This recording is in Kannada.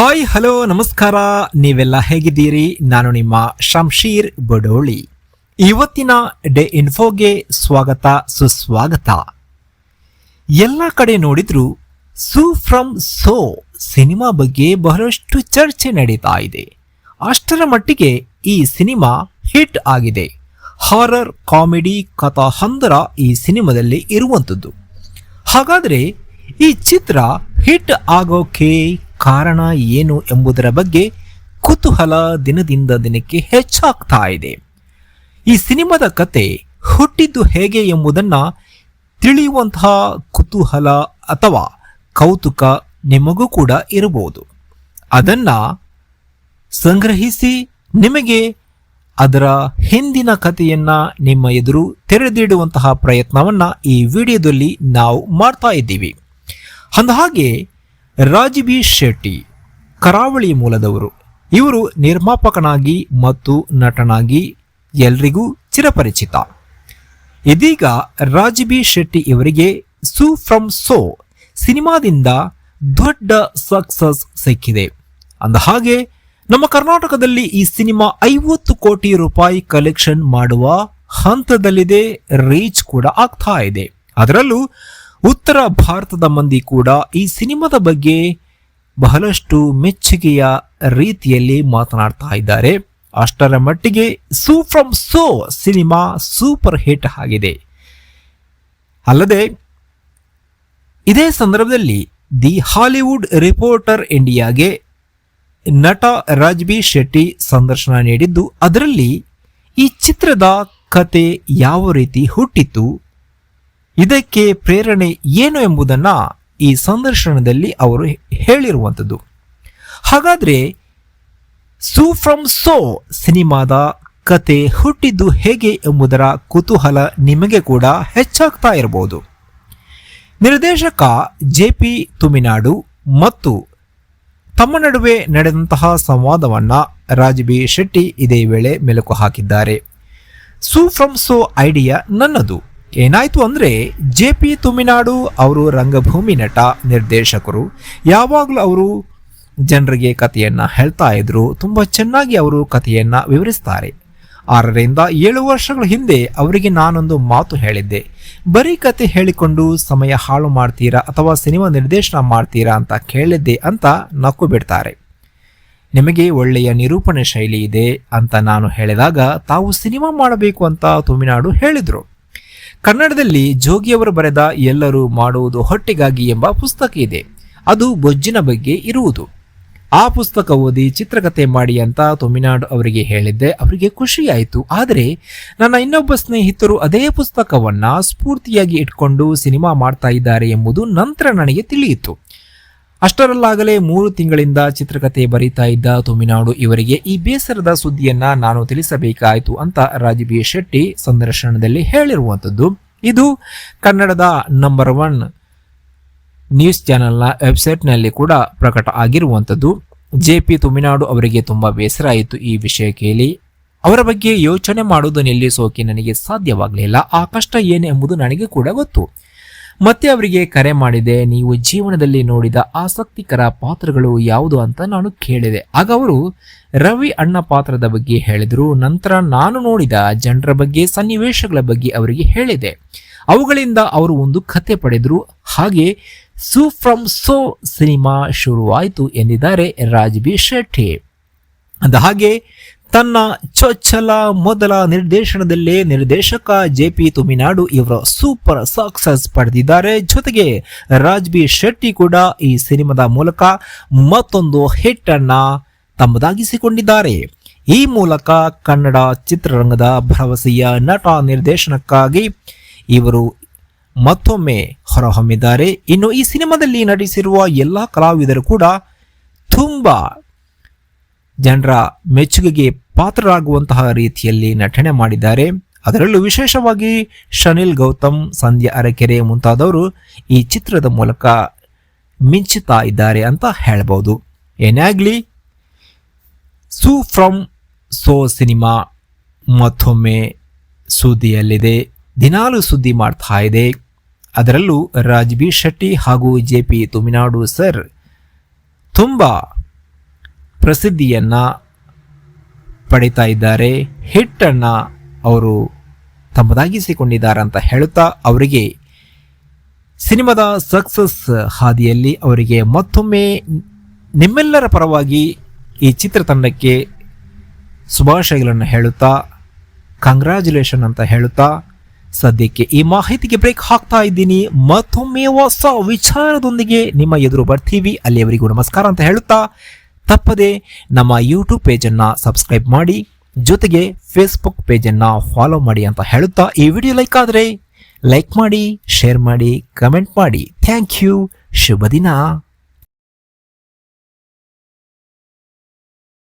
ಹಾಯ್ ಹಲೋ ನಮಸ್ಕಾರ. ನೀವೆಲ್ಲ ಹೇಗಿದ್ದೀರಿ? ನಾನು ನಿಮ್ಮ ಶಂಶೀರ್ ಬಡೋಳಿ. ಇವತ್ತಿನ ಡೇ ಇನ್ಫೋಗೆ ಸ್ವಾಗತ, ಸುಸ್ವಾಗತ. ಎಲ್ಲ ಕಡೆ ನೋಡಿದ್ರು ಸೂ ಫ್ರಮ್ ಸೋ ಸಿನಿಮಾ ಬಗ್ಗೆ ಬಹಳಷ್ಟು ಚರ್ಚೆ ನಡೀತಾ ಇದೆ. ಅಷ್ಟರ ಮಟ್ಟಿಗೆ ಈ ಸಿನಿಮಾ ಹಿಟ್ ಆಗಿದೆ. ಹಾರರ್, ಕಾಮಿಡಿ ಕಥಾ ಹಂದರ ಈ ಸಿನಿಮಾದಲ್ಲಿ ಇರುವಂಥದ್ದು. ಹಾಗಾದರೆ ಈ ಚಿತ್ರ ಹಿಟ್ ಆಗೋಕೆ ಕಾರಣ ಏನು ಎಂಬುದರ ಬಗ್ಗೆ ಕುತೂಹಲ ದಿನದಿಂದ ದಿನಕ್ಕೆ ಹೆಚ್ಚಾಗ್ತಾ ಇದೆ. ಈ ಸಿನಿಮಾದ ಕತೆ ಹುಟ್ಟಿದ್ದು ಹೇಗೆ ಎಂಬುದನ್ನು ತಿಳಿಯುವಂತಹ ಕುತೂಹಲ ಅಥವಾ ಕೌತುಕ ನಿಮಗೂ ಕೂಡ ಇರಬಹುದು. ಅದನ್ನ ಸಂಗ್ರಹಿಸಿ ನಿಮಗೆ ಅದರ ಹಿಂದಿನ ಕಥೆಯನ್ನ ನಿಮ್ಮ ಎದುರು ತೆರೆದಿಡುವಂತಹ ಪ್ರಯತ್ನವನ್ನ ಈ ವಿಡಿಯೋದಲ್ಲಿ ನಾವು ಮಾಡ್ತಾ ಇದ್ದೀವಿ. ಅಂದಹಾಗೆ ರಾಜ್ಬಿ ಶೆಟ್ಟಿ, ಕರಾವಳಿ ಮೂಲದವರು. ಇವರು ನಿರ್ಮಾಪಕನಾಗಿ ಮತ್ತು ನಟನಾಗಿ ಎಲ್ರಿಗೂ ಚಿರಪರಿಚಿತ. ಇದೀಗ ರಾಜ್ಬಿ ಶೆಟ್ಟಿ ಇವರಿಗೆ ಸೂ ಫ್ರಮ್ ಸೋ ಸಿನಿಮಾದಿಂದ ದೊಡ್ಡ ಸಕ್ಸಸ್ ಸಿಕ್ಕಿದೆ. ಅಂದ ಹಾಗೆ, ನಮ್ಮ ಕರ್ನಾಟಕದಲ್ಲಿ ಈ ಸಿನಿಮಾ ಐವತ್ತು ಕೋಟಿ ರೂಪಾಯಿ ಕಲೆಕ್ಷನ್ ಮಾಡುವ ಹಂತದಲ್ಲಿದೆ, ರೀಚ್ ಕೂಡ ಆಗ್ತಾ ಇದೆ. ಅದರಲ್ಲೂ ಉತ್ತರ ಭಾರತದ ಮಂದಿ ಕೂಡ ಈ ಸಿನಿಮಾದ ಬಗ್ಗೆ ಬಹಳಷ್ಟು ಮೆಚ್ಚುಗೆಯ ರೀತಿಯಲ್ಲಿ ಮಾತನಾಡ್ತಾ ಇದ್ದಾರೆ. ಅಷ್ಟರ ಮಟ್ಟಿಗೆ Su from So cinema super hit ಆಗಿದೆ. ಅಲ್ಲದೆ, ಇದೇ ಸಂದರ್ಭದಲ್ಲಿ ದಿ ಹಾಲಿವುಡ್ ರಿಪೋರ್ಟರ್ ಇಂಡಿಯಾಗೆ ನಟ ರಾಜ್ಬಿ ಶೆಟ್ಟಿ ಸಂದರ್ಶನ ನೀಡಿದ್ದು, ಅದರಲ್ಲಿ ಈ ಚಿತ್ರದ ಕತೆ ಯಾವ ರೀತಿ ಹುಟ್ಟಿತು ಇದಕ್ಕೆ ಪ್ರೇರಣೆ ಏನು ಎಂಬುದನ್ನ ಈ ಸಂದರ್ಶನದಲ್ಲಿ ಅವರು ಹೇಳಿರುವಂಥದ್ದು. ಹಾಗಾದ್ರೆ, ಸೂ ಫ್ರಮ್ ಸೋ ಸಿನಿಮಾದ ಕತೆ ಹುಟ್ಟಿದ್ದು ಹೇಗೆ ಎಂಬುದರ ಕುತೂಹಲ ನಿಮಗೆ ಕೂಡ ಹೆಚ್ಚಾಗ್ತಾ ಇರಬಹುದು. ನಿರ್ದೇಶಕ ಜೆ ಪಿ ತುಮಿನಾಡು ಮತ್ತು ತಮ್ಮ ನಡುವೆ ನಡೆದಂತಹ ಸಂವಾದವನ್ನ ರಾಜಬಿ ಶೆಟ್ಟಿ ಇದೇ ವೇಳೆ ಮೆಲುಕು ಹಾಕಿದ್ದಾರೆ. ಸೂ ಫ್ರಮ್ ಸೋ ಐಡಿಯಾ ನನ್ನದು. ಏನಾಯ್ತು ಅಂದ್ರೆ ಜೆ ಪಿ ತುಮಿನಾಡು ಅವರು ರಂಗಭೂಮಿ ನಟ, ನಿರ್ದೇಶಕರು ಯಾವಾಗಲೂ ಅವರು ಜನರಿಗೆ ಕಥೆಯನ್ನ ಹೇಳ್ತಾ ಇದ್ರು. ತುಂಬಾ ಚೆನ್ನಾಗಿ ಅವರು ಕಥೆಯನ್ನ ವಿವರಿಸ್ತಾರೆ. ಆರರಿಂದ ಏಳು ವರ್ಷಗಳ ಹಿಂದೆ ಅವರಿಗೆ ನಾನೊಂದು ಮಾತು ಹೇಳಿದ್ದೆ. ಬರೀ ಕತೆ ಹೇಳಿಕೊಂಡು ಸಮಯ ಹಾಳು ಮಾಡ್ತೀರಾ ಅಥವಾ ಸಿನಿಮಾ ನಿರ್ದೇಶನ ಮಾಡ್ತೀರಾ ಅಂತ ಕೇಳಿದ್ದೆ ಅಂತ ನಕ್ಕು ಬಿಡ್ತಾರೆ. ನಿಮಗೆ ಒಳ್ಳೆಯ ನಿರೂಪಣೆ ಶೈಲಿ ಇದೆ ಅಂತ ನಾನು ಹೇಳಿದಾಗ ತಾವು ಸಿನಿಮಾ ಮಾಡಬೇಕು ಅಂತ ತುಮಿನಾಡು ಹೇಳಿದ್ರು. ಕನ್ನಡದಲ್ಲಿ ಜೋಗಿಯವರು ಬರೆದ ಎಲ್ಲರೂ ಮಾಡುವುದು ಹೊಟ್ಟೆಗಾಗಿ ಎಂಬ ಪುಸ್ತಕ ಇದೆ. ಅದು ಬೊಜ್ಜಿನ ಬಗ್ಗೆ ಇರುವುದು. ಆ ಪುಸ್ತಕ ಓದಿ ಚಿತ್ರಕಥೆ ಮಾಡಿ ಅಂತ ತುಮಿನಾಡು ಅವರಿಗೆ ಹೇಳಿದ್ದೆ. ಅವರಿಗೆ ಖುಷಿಯಾಯಿತು. ಆದರೆ ನನ್ನ ಇನ್ನೊಬ್ಬ ಸ್ನೇಹಿತರು ಅದೇ ಪುಸ್ತಕವನ್ನ ಸ್ಫೂರ್ತಿಯಾಗಿ ಇಟ್ಕೊಂಡು ಸಿನಿಮಾ ಮಾಡ್ತಾ ಇದ್ದಾರೆ ಎಂಬುದು ನಂತರ ನನಗೆ ತಿಳಿಯಿತು. ಅಷ್ಟರಲ್ಲಾಗಲೇ ಮೂರು ತಿಂಗಳಿಂದ ಚಿತ್ರಕಥೆ ಬರೀತಾ ಇದ್ದ ತುಮಿನಾಡು ಇವರಿಗೆ ಈ ಬೇಸರದ ಸುದ್ದಿಯನ್ನ ನಾನು ತಿಳಿಸಬೇಕಾಯಿತು ಅಂತ ರಾಜಬಿ ಶೆಟ್ಟಿ ಸಂದರ್ಶನದಲ್ಲಿ ಹೇಳಿರುವಂಥದ್ದು ಇದು ಕನ್ನಡದ ನಂಬರ್ ಒನ್ ನ್ಯೂಸ್ ಚಾನೆಲ್ನ ವೆಬ್ಸೈಟ್ನಲ್ಲಿ ಕೂಡ ಪ್ರಕಟ ಆಗಿರುವಂಥದ್ದು ಜೆ ಪಿ ತುಮಿನಾಡು ಅವರಿಗೆ ತುಂಬ ಬೇಸರ ಆಯಿತು ಈ ವಿಷಯ ಕೇಳಿ. ಅವರ ಬಗ್ಗೆ ಯೋಚನೆ ಮಾಡುವುದು ನಿಲ್ಲಿಸೋಕೆ ನನಗೆ ಸಾಧ್ಯವಾಗಲಿಲ್ಲ. ಆ ಕಷ್ಟ ಏನು ಎಂಬುದು ನನಗೆ ಕೂಡ ಗೊತ್ತು. ಮತ್ತೆ ಅವರಿಗೆ ಕರೆ ಮಾಡಿದೆ, ನೀವು ಜೀವನದಲ್ಲಿ ನೋಡಿದ ಆಸಕ್ತಿಕರ ಪಾತ್ರಗಳು ಯಾವುದು ಅಂತ ನಾನು ಕೇಳಿದೆ. ಆಗ ಅವರು ರವಿ ಅಣ್ಣ ಪಾತ್ರದ ಬಗ್ಗೆ ಹೇಳಿದರು. ನಂತರ ನಾನು ನೋಡಿದ ಜನರ ಬಗ್ಗೆ, ಸನ್ನಿವೇಶಗಳ ಬಗ್ಗೆ ಅವರಿಗೆ ಹೇಳಿದೆ. ಅವುಗಳಿಂದ ಅವರು ಒಂದು ಕತೆ ಪಡೆದರು. ಹಾಗೆ ಸೂ ಫ್ರಮ್ ಸೋ ಸಿನಿಮಾ ಶುರುವಾಯಿತು ಎಂದಿದ್ದಾರೆ ರಾಜ್ಬಿ ಶೆಟ್ಟಿ. ಅಂದ ಹಾಗೆ ತನ್ನ ಚೊಚ್ಚಲ ಮೊದಲ ನಿರ್ದೇಶನದಲ್ಲೇ ನಿರ್ದೇಶಕ ಜೆ ಪಿ ತುಮಿನಾಡು ಇವರು ಸೂಪರ್ ಸಕ್ಸಸ್ ಪಡೆದಿದ್ದಾರೆ. ಜೊತೆಗೆ ರಾಜ್ಬಿ ಶೆಟ್ಟಿ ಕೂಡ ಈ ಸಿನಿಮಾದ ಮೂಲಕ ಮತ್ತೊಂದು ಹಿಟ್ ಅನ್ನ ತಮ್ಮದಾಗಿಸಿಕೊಂಡಿದ್ದಾರೆ. ಈ ಮೂಲಕ ಕನ್ನಡ ಚಿತ್ರರಂಗದ ಭರವಸೆಯ ನಟ ನಿರ್ದೇಶನಕ್ಕಾಗಿ ಇವರು ಮತ್ತೊಮ್ಮೆ ಹೊರಹೊಮ್ಮಿದ್ದಾರೆ. ಇನ್ನು ಈ ಸಿನಿಮಾದಲ್ಲಿ ನಟಿಸಿರುವ ಎಲ್ಲ ಕಲಾವಿದರು ಕೂಡ ತುಂಬಾ ಜನರ ಮೆಚ್ಚುಗೆಗೆ ಪಾತ್ರರಾಗುವಂತಹ ರೀತಿಯಲ್ಲಿ ನಟನೆ ಮಾಡಿದ್ದಾರೆ. ಅದರಲ್ಲೂ ವಿಶೇಷವಾಗಿ ಶನಿಲ್ ಗೌತಮ್ ಸಂಧ್ಯಾ ಅರಕೆರೆ ಮುಂತಾದವರು ಈ ಚಿತ್ರದ ಮೂಲಕ ಮಿಂಚುತ್ತಾ ಇದ್ದಾರೆ ಅಂತ ಹೇಳಬಹುದು ಏನೇ ಆಗಲಿ ಸೂ ಫ್ರಮ್ ಸೋ ಸಿನಿಮಾ ಮತ್ತೊಮ್ಮೆ ಸುದ್ದಿಯಲ್ಲಿದೆ. ದಿನಾಲು ಸುದ್ದಿ ಮಾಡ್ತಾ ಇದೆ. ಅದರಲ್ಲೂ ರಾಜ್ಬಿ ಶೆಟ್ಟಿ ಹಾಗೂ ಜೆ ಪಿ ತುಮಿನಾಡು ಸರ್ ತುಂಬ ಪ್ರಸಿದ್ಧಿಯನ್ನ ಪಡಿತಾ ಇದ್ದಾರೆ. ಹಿಟ್ಟನ್ನು ಅವರು ತಮ್ಮದಾಗಿಸಿಕೊಂಡಿದ್ದಾರೆ ಅಂತ ಹೇಳುತ್ತಾ ಅವರಿಗೆ ಸಿನಿಮಾದ ಸಕ್ಸಸ್ ಹಾದಿಯಲ್ಲಿ ಅವರಿಗೆ ಮತ್ತೊಮ್ಮೆ ನಿಮ್ಮೆಲ್ಲರ ಪರವಾಗಿ ಈ ಚಿತ್ರತಂಡಕ್ಕೆ ಶುಭಾಶಯಗಳನ್ನು ಹೇಳುತ್ತಾ ಕಂಗ್ರ್ಯಾಚುಲೇಷನ್ ಅಂತ ಹೇಳುತ್ತಾ, ಸದ್ಯಕ್ಕೆ ಈ ಮಾಹಿತಿಗೆ ಬ್ರೇಕ್ ಹಾಕ್ತಾ ಇದ್ದೀನಿ. ಮತ್ತೊಮ್ಮೆ ಹೊಸ ವಿಚಾರದೊಂದಿಗೆ ನಿಮ್ಮ ಎದುರು ಬರ್ತೀವಿ. ಅಲ್ಲಿಯವರಿಗೂ ನಮಸ್ಕಾರ ಅಂತ ಹೇಳುತ್ತಾ ತಪ್ಪದೆ ನಮ್ಮ ಯೂಟ್ಯೂಬ್ ಪೇಜನ್ನು ಸಬ್ಸ್ಕ್ರೈಬ್ ಮಾಡಿ, ಜೊತೆಗೆ ಫೇಸ್ಬುಕ್ ಪೇಜನ್ನು ಫಾಲೋ ಮಾಡಿ ಅಂತ ಹೇಳುತ್ತಾ ಈ ವಿಡಿಯೋ ಲೈಕ್ ಆದರೆ ಲೈಕ್ ಮಾಡಿ ಶೇರ್ ಮಾಡಿ ಕಮೆಂಟ್ ಮಾಡಿ. ಥ್ಯಾಂಕ್ ಯು ಶುಭ ದಿನ.